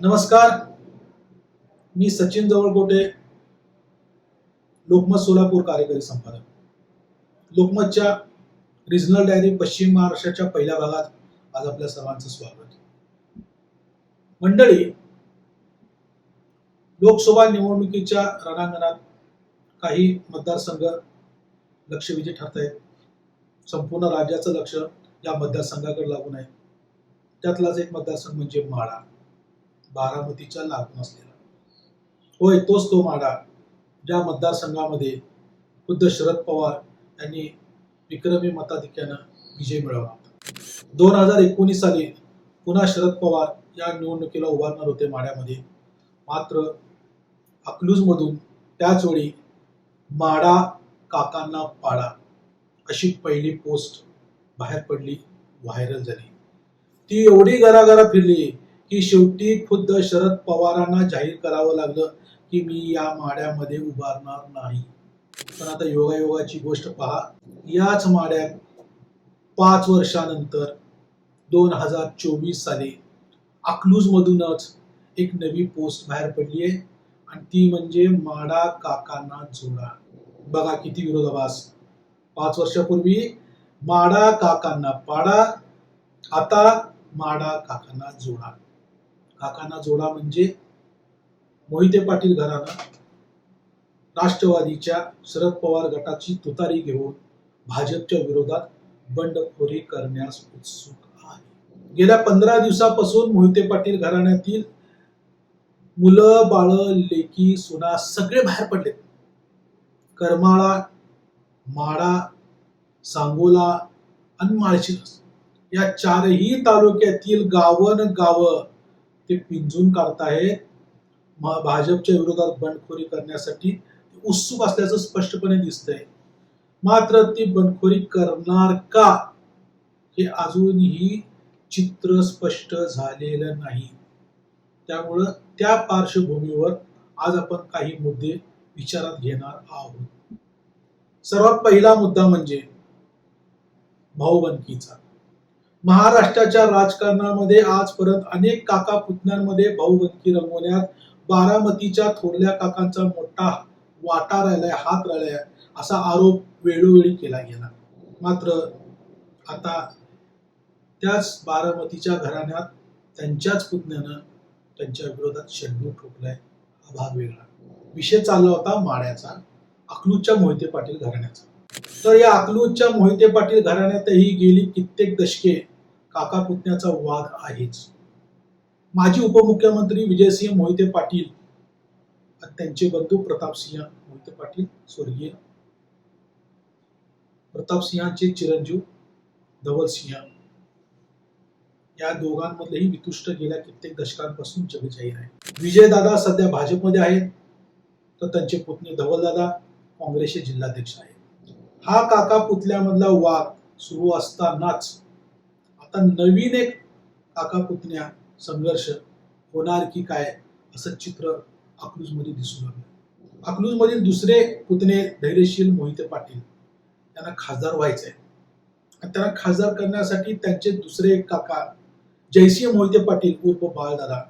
नमस्कार. मी सचिन जवळकोटे लोकमत सोलापूर कार्यकारी संपादक. लोकमतच्या रिजनल डायरी पश्चिम महाराष्ट्राच्या पहिल्या भागात आज आपल्या सर्वांचं स्वागत. मंडळी लोकसभा निवडणुकीच्या रणांगणात काही मतदारसंघ लक्षवेधी ठरत आहेत संपूर्ण राज्याचं लक्ष या मतदारसंघाकडे लागून आहे. त्यातलाच एक मतदारसंघ म्हणजे माळा बारामतीच्या लागून असलेला. होय तोच तो माडा ज्या मतदारसंघामध्ये खुद्द शरद पवार यांनी विक्रमी मताधिक्यानं विजय मिळवला होता. दोन हजार एकोणीस साली पुन्हा शरद पवार या निवडणुकीला उभारणार होते माड्यामध्ये. मात्र अकलूजमधून त्याच वेळी माडा काकांना पाडा अशी पहिली पोस्ट बाहेर पडली व्हायरल झाली. ती एवढी घराघरा फिरली की शेवटी खुद्द शरद पवारांना जाहीर करावं लागलं की मी या माड्यामध्ये उभारणार नाही. पण आता योगायोगाची गोष्ट पहा. याच माड्यात पाच वर्षानंतर दोन हजार चोवीस साली अकलूजमधूनच एक नवी पोस्ट बाहेर पडली आहे आणि ती म्हणजे माडा काकांना जोडा. बघा किती विरोधाभास. पाच वर्षापूर्वी माडा काकांना पाडा आता माडा काकांना जोडा. काकांना जोडा म्हणजे मोहिते पाटील घराणं राष्ट्रवादीच्या शरद पवार गटाची तुतारी घेऊन भाजपच्या विरोधात बंडखोरी करण्यास उत्सुक आहे. गेल्या पंधरा दिवसापासून मोहिते पाटील घराण्यातील मुलं बाळ लेकी सुना सगळे बाहेर पडले करमाळा माडा सांगोला आणि माळशिरस या चारही तालुक्यातील गावन गावं ते पिंजून काढतायत म- भाजपच्या विरोधात बंडखोरी करण्यासाठी. उत्सुक असल्याचं स्पष्टपणे दिसतंय. मात्र ती बंडखोरी करणार का हे अजूनही चित्र स्पष्ट झालेलं नाही. त्यामुळं त्या पार्श्वभूमीवर आज आपण काही मुद्दे विचारात घेणार आहोत. सर्वात पहिला मुद्दा म्हणजे भाऊबंदकीचा महाराष्ट्राच्या राजकारणामध्ये आजपर्यंत अनेक काका पुतण्यांमध्ये भाऊबंदकी रंगवण्यात बारामतीच्या थोरल्या काकांचा मोठा वाटा राहिलाय हात राहिलाय असा आरोप वेळोवेळी केला गेला. मात्र आता त्याच बारामतीच्या घराण्यात त्यांच्याच पुतण्यानं त्यांच्या विरोधात शेंडू ठोकलाय हा भाग वेगळा. विषय चालला होता माड्याचा अकलूजच्या मोहिते पाटील घराण्याचा. तर या अकलूजच्या मोहिते पाटील घराण्यातही गेली कित्येक दशके काका पुतण्याचा वाद आहेच. माजी उपमुख्यमंत्री विजयसिंह मोहिते पाटील त्यांचे बंधू प्रतापसिंह मोहिते पाटील स्वर्गीय प्रतापसिंहांचे चिरंजीव धवलसिंह. या दोघांमधलेही वितुष्ट गेल्या कित्येक दशकांपासून जगजाहीर आहे. विजयदादा सध्या भाजपमध्ये आहेत तर त्यांचे पुतणे धवलदादा काँग्रेसचे जिल्हाध्यक्ष आहेत. हा काका पुतल्यामधला वाद सुरू असतानाच आता नवीन एक काका पुतण्या संघर्ष होणार की काय असं चित्र अकलूजमध्ये दिसून आलं अकलूजमधील दुसरे पुतणे धैर्यशील मोहिते पाटील त्यांना खासदार व्हायचंय. आणि त्यांना खासदार करण्यासाठी त्यांचे दुसरे एक काका जयसिंह मोहिते पाटील उर्फ बाळदादा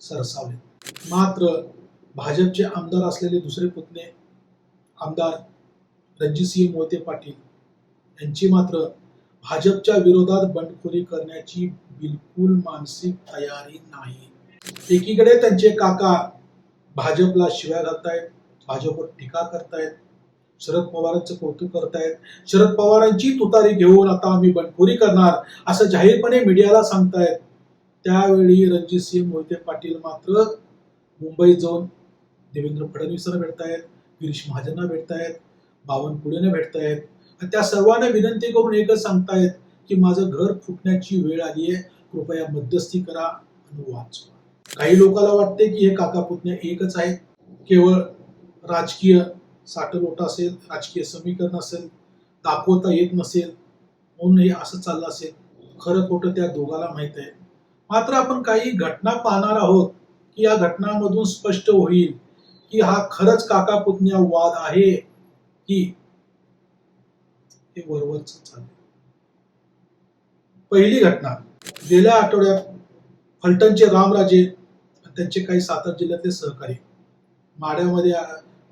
सरसावले. मात्र भाजपचे आमदार असलेले दुसरे पुतणे आमदार रणजितसिंह मोहिते पाटील यांची मात्र भाजपच्या विरोधात बंडखोरी करण्याची बिलकुल मानसिक तयारी नाही. एकीकडे त्यांचे काका भाजपला शिव्या घालतायत भाजपवर टीका करतायत शरद पवारांचं कौतुक करतायत. शरद पवारांची तुतारी घेऊन आता आम्ही बंडखोरी करणार असं जाहीरपणे मीडियाला सांगतायत. त्यावेळी रणजित सिंह मोहिते पाटील मात्र मुंबईत जाऊन देवेंद्र फडणवीसांना भेटतायत गिरीश महाजनना भेटतायत बावनकुळेंना भेटतायत. आणि त्या सर्वांना विनंती करून एकच सांगतायत की माझं घर फुटण्याची वेळ आली आहे. कृपया मध्यस्थी करा आणि वाचवा. काही लोकांना वाटते की हे काका पुतण्या एकच आहेत. केवळ राजकीय साठलोट असेल राजकीय समीकरण असेल दाखवता येत नसेल म्हणून हे असं चाललं असेल. खरं खोटं त्या दोघाला माहीत आहे. मात्र आपण काही घटना पाहणार आहोत की या घटनांमधून स्पष्ट होईल की हा खरंच काका पुतण्या वाद आहे की हे वरवरच चाललंय पहिली घटना गेल्या आठवड्यात फलटणचे रामराजे त्यांचे काही सातारा जिल्ह्यातले सहकारी माड्यामध्ये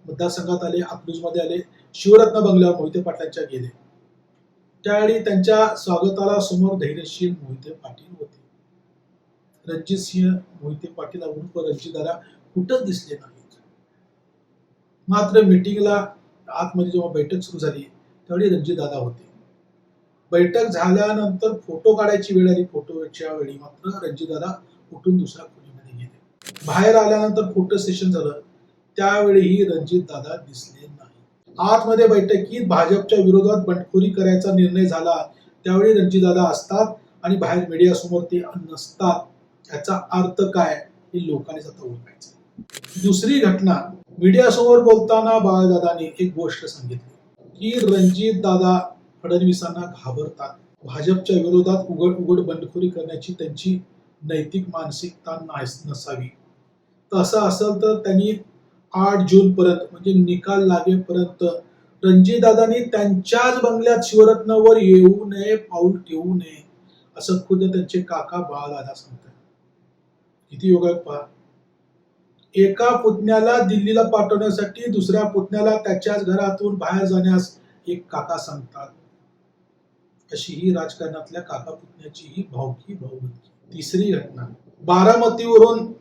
मतदारसंघात आले अकलूजमध्ये आले शिवरत्न बंगल्यावर मोहिते पाटलांच्या गेले. त्यावेळी त्यांच्या स्वागताला समोर धैर्यशील मोहिते पाटील होते. रणजित सिंह मोहिते पाटील उर्फ रणजितदादा कुठंच दिसले नाहीत? मात्र मिटिंगला आतमध्ये जेव्हा बैठक सुरू झाली त्यावेळी रणजितदादा होते. बैठक झाल्यानंतर फोटो काढायची वेळ आली. फोटोच्या वेळी मात्र रणजितदादा उठून दुसऱ्या खोलीमध्ये गेले. बाहेर आल्यानंतर फोटो सेशन झालं. त्यावेळीही रणजितदादा दिसले नाही. आतमध्ये बैठकीत भाजपच्या विरोधात बंडखोरी करायचा निर्णय झाला. त्यावेळी रणजितदादा असतात आणि बाहेर मीडिया समोर ते नसतात. याचा अर्थ काय हे लोकांनीच आता ओळखायचं. दुसरी घटना. मीडिया समोर बोलताना बाळदादांनी एक गोष्ट सांगितली. की रणजित दादा फडणवीसांना घाबरतात. भाजपच्या विरोधात उघड उघड बंडखोरी करण्याची त्यांची नैतिक मानसिकता नास- नसावी. तसं असेल तर त्यांनी आठ जून पर्यंत म्हणजे निकाल लागेपर्यंत रणजितदादांनी त्यांच्याच बंगल्यात शिवरत्नावर येऊ नये पाऊल ठेवू नये असं खुद त्यांचे काका बाळदादा सांगतात. किती योगायोग पहा. एका पुतण्याला दिल्लीला पाठवण्यासाठी दुसऱ्या पुतण्याला त्याच्याच घरातून बाहेर जाण्यास एक काका सांगतात. अशी ही राजकारणातल्या काका पुतण्याची ही भावकी भावबंदी तिसरी घटना. बारामतीवरून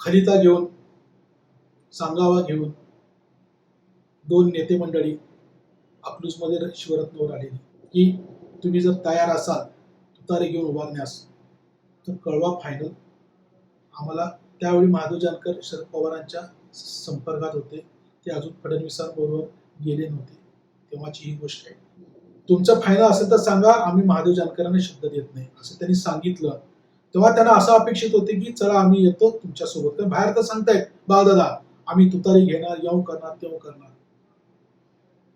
खलिता घेऊन सांगावा घेऊन दोन नेते मंडळी अकलूजमध्ये शिवरत्नवर आलेली. की तुम्ही जर तयार असाल तुतारी घेऊन उभारण्यास तर कळवा फायनल आम्हाला त्यावेळी माधव जानकर शरद पवारांच्या संपर्कात होते. ते अजून फडणवीसांबरोबर गेले नव्हते. तेव्हाची ही गोष्ट आहे. तुमचा फायदा असेल तर सांगा आम्ही महादेव जानकरांना शब्द देत नाही असं त्यांनी सांगितलं. तेव्हा त्यांना असं अपेक्षित होते की चला आम्ही येतो तुमच्यासोबत. कारण बाहेर तर सांगतायत बा दादा आम्ही तुतारी घेणार येऊ करणार तेव्हा करणार.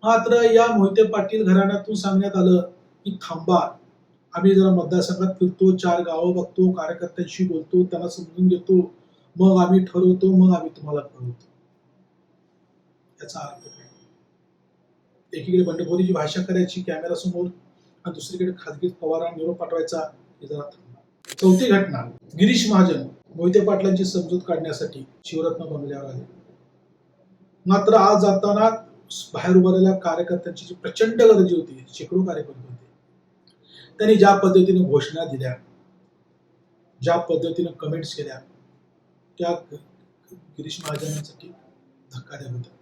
मात्र या मोहिते पाटील घराण्यातून सांगण्यात आलं की थांबा आम्ही जरा मतदारसंघात फिरतो चार गावं बघतो कार्यकर्त्यांशी बोलतो त्यांना समजून घेतो मग आम्ही ठरवतो मग आम्ही तुम्हाला कळवतो. याचा अर्थ काय? एकीकडे बंडखोरीची भाषा करायची कॅमेरा समोर आणि दुसरीकडे खाजगी पवारांना निरोप पाठवायचा हे जरा चौथी घटना गिरीश महाजन मोहिते पाटलांची समजूत काढण्यासाठी शिवरत्न बंगल्यावर आले. मात्र आज जाताना बाहेर उभारलेल्या कार्यकर्त्यांची जी प्रचंड गर्दी होती शेकडो कार्यकर्ते होते. त्यांनी ज्या पद्धतीने घोषणा दिल्या ज्या पद्धतीने कमेंट्स केल्या त्या गिरीश महाजनांसाठी धक्का होत्या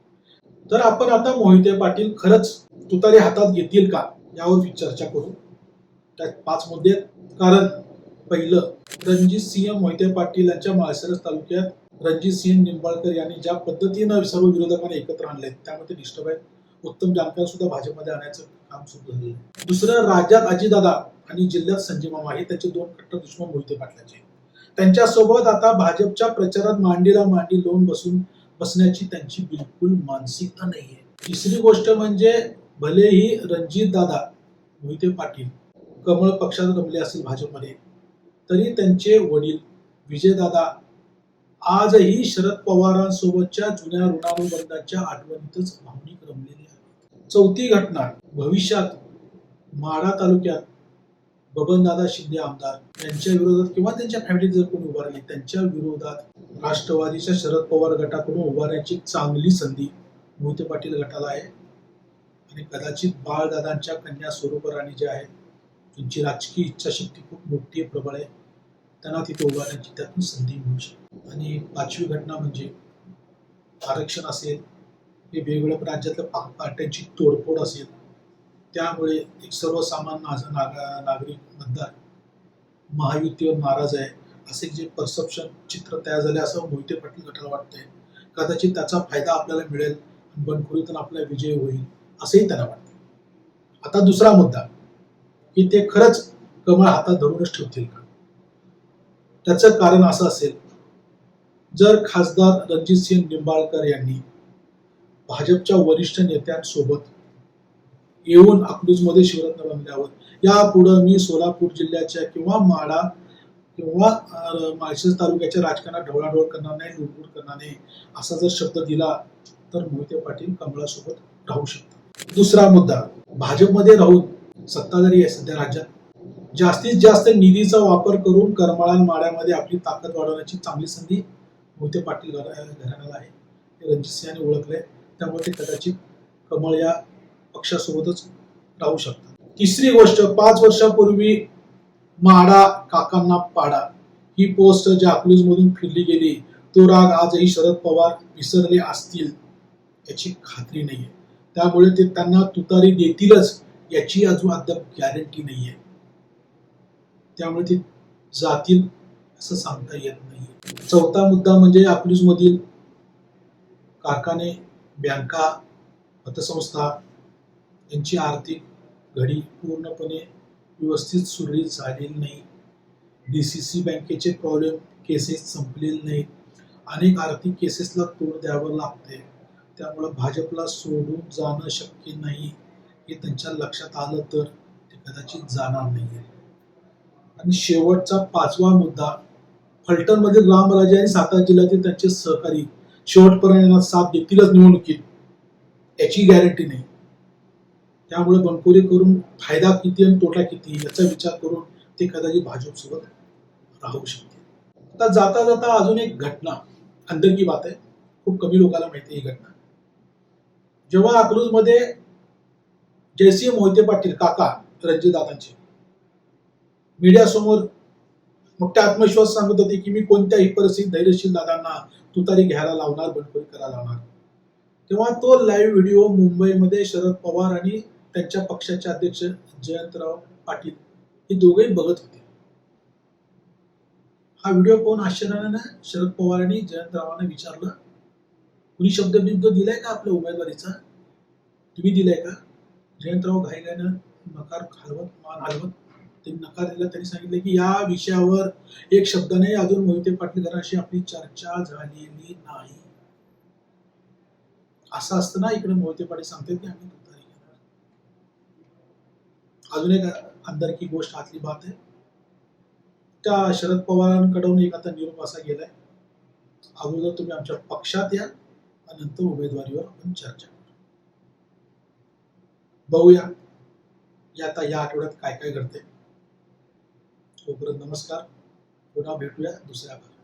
तर आपण आता मोहिते पाटील खरंच तुतारी हातात घेतील का? यावर चर्चा करू. त्यात पाच मुद्दे कारण पहिलं रणजित सिंह मोहिते पाटील यांच्या माळशिरस तालुक्यात रणजित सिंह निंबाळकर यांनी ज्या पद्धतीनं सर्व विरोधकांना एकत्र आणले त्यामध्ये डिस्टर्ब आहे उत्तम जानकर सुद्धा भाजपमध्ये आणायचं काम सुरू झालेलं दुसरं राज्यात अजितदादा आणि जिल्ह्यात संजय मामा हे त्याचे दोन कट्टर दुश्मन मोहिते पाटलाचे त्यांच्यासोबत आता भाजपच्या प्रचारात मांडीला मांडी लावून बसून बसण्याची त्यांची बिलकुल मानसिकता नाहीये. तिसरी गोष्ट म्हणजे भलेही रणजित दादा मोहिते पाटील कमळ पक्षात रमले असतील भाजपमध्ये तरी त्यांचे वडील विजयदादा आजही शरद पवारांसोबतच्या जुन्या ऋणानुबंधाच्या आठवणीतच भावनिक रमलेले आहेत. चौथी घटना भविष्यात माढा तालुक्यात बबनदादा शिंदे आमदार यांच्या विरोधात किंवा त्यांच्या फॅमिलीत जर कोणी उभारले त्यांच्या विरोधात राष्ट्रवादीच्या शरद पवार गटाकडून उभारण्याची चांगली संधी मोहिते पाटील गटाला आहे. आणि कदाचित बाळदादांच्या कन्या स्वरूप राणी ज्या आहेत त्यांची राजकीय इच्छाशक्ती खूप मोठी आहे प्रबळ आहे. त्यांना तिथे उभारण्याची त्यातून संधी मिळू शकते. आणि पाचवी घटना म्हणजे आरक्षण असेल हे वेगवेगळ्या राज्यातल्या पाट्यांची पार्ट्यांची तोडफोड असेल त्यामुळे एक सर्वसामान्य माझा नागा नागरिक मतदार महायुतीवर नाराज आहे. असे जे परसेप्शन चित्र तयार झाले असं मोहिते पाटील गटाला वाटतंय. कदाचित त्याचा फायदा आपल्याला मिळेल आणि बंडखोरीतून आपला विजय होईल असंही त्यांना वाटतं आता दुसरा मुद्दा की ते खरंच कमळ हातात धरूनच ठेवतील का? त्याचं कारण असं असेल जर खासदार रणजित सिंग निंबाळकर यांनी भाजपच्या वरिष्ठ नेत्यांसोबत येऊन अकलूजमध्ये शिवरत्न बंगल्यावर यापुढं मी सोलापूर जिल्ह्याच्या किंवा माडा किंवा माळशेज तालुक्याच्या राजकारणात ढवळाढवळ करणार नाही लुडबुड करणार नाही असा जर शब्द दिला तर मोहिते पाटील कमळासोबत राहू शकतात. दुसरा मुद्दा भाजपमध्ये राहून सत्ताधारी आहे सध्या राज्यात. जास्तीत जास्त निधीचा वापर करून करमाळा माड्यामध्ये आपली ताकद वाढवण्याची चांगली संधी मोहिते पाटील घराण्याला आहे. ते रणजित सिंहाने ओळखले त्यामुळे ते कदाचित कमळ या पक्षासोबतच राहू शकतात. तिसरी गोष्ट पाच वर्षापूर्वी माडा काकांना पाडा. ही पोस्ट ज्या अकलूजमधून फिरली गेली तो राग आजही शरद पवार विसरले असतील याची खात्री नाहीये. त्यामुळे ते त्यांना तुतारी देतीलच याची अजून अद्याप गॅरंटी नाहीये. त्यामुळे ते जातील असं सांगता येत नाही चौथा मुद्दा म्हणजे अकलूजमधील कारखाने बँका पतसंस्था त्यांची आर्थिक घडी पूर्णपणे व्यवस्थित सुरळीत झालेली नाही. डी सी सी बँकेचे प्रॉब्लेम केसेस संपलेले नाहीत. अनेक आर्थिक केसेसला तोड द्यावं लागते त्यामुळं भाजपला सोडून जाणं शक्य नाही हे त्यांच्या लक्षात आलं तर ते कदाचित जाणार नाही आणि शेवटचा पाचवा मुद्दा फलटणमधील रामराजे आणि सातारा जिल्ह्यातील त्यांचे सहकारी शेवटपर्यंत यांना साथ देतीलच निवडणुकीत. याची गॅरंटी नाही. त्यामुळे बनकोरी करून फायदा किती आणि तोटा किती याचा विचार करून ते कदाचित भाजपसोबत राहू शकते आता जाता जाता अजून एक घटना अंदर की बात आहे खूप कमी लोकांना माहिती ही घटना. जेव्हा अकलूजमध्ये जयसिंह मोहिते पाटील काका रणजितदादांचे मीडियासमोर मोठ्या आत्मविश्वास सांगत होते की मी कोणत्याही परिस्थितीत धैर्यशील दादांना तुतारी घ्यायला लावणार बनकोरी करायला लावणार. तेव्हा तो लाईव्ह व्हिडिओ मुंबईमध्ये शरद पवार आणि त्यांच्या पक्षाचे अध्यक्ष जयंतराव पाटील हे दोघेही बघत होते. हा व्हिडिओ पाहून आश्चर्यानं शरद पवारांनी जयंतरावांना विचारलं कुणी शब्द दिलाय का आपल्या उमेदवारीचा? तुम्ही दिलाय का? जयंतराव घाईघाईनं नकार हलवत मान हलवत त्यांनी नकार दिला. त्यांनी सांगितलं की या विषयावर एक शब्दाने अजून मोहिते पाटीलगराशी आपली चर्चा झालेली नाही. असं असतं ना इकडे मोहिते पाटील सांगतात की आम्ही अजून एक अंदरकी गोष्ट आतली बात आहे. त्या शरद पवारांकडून एक आता निरोप असा गेलाय. अगोदर तुम्ही आमच्या पक्षात या नंतर उमेदवारीवर आपण चर्चा करू. बघूया. या आता या आठवड्यात काय काय घडते तोपर्यंत नमस्कार. पुन्हा भेटूया दुसऱ्या भागात.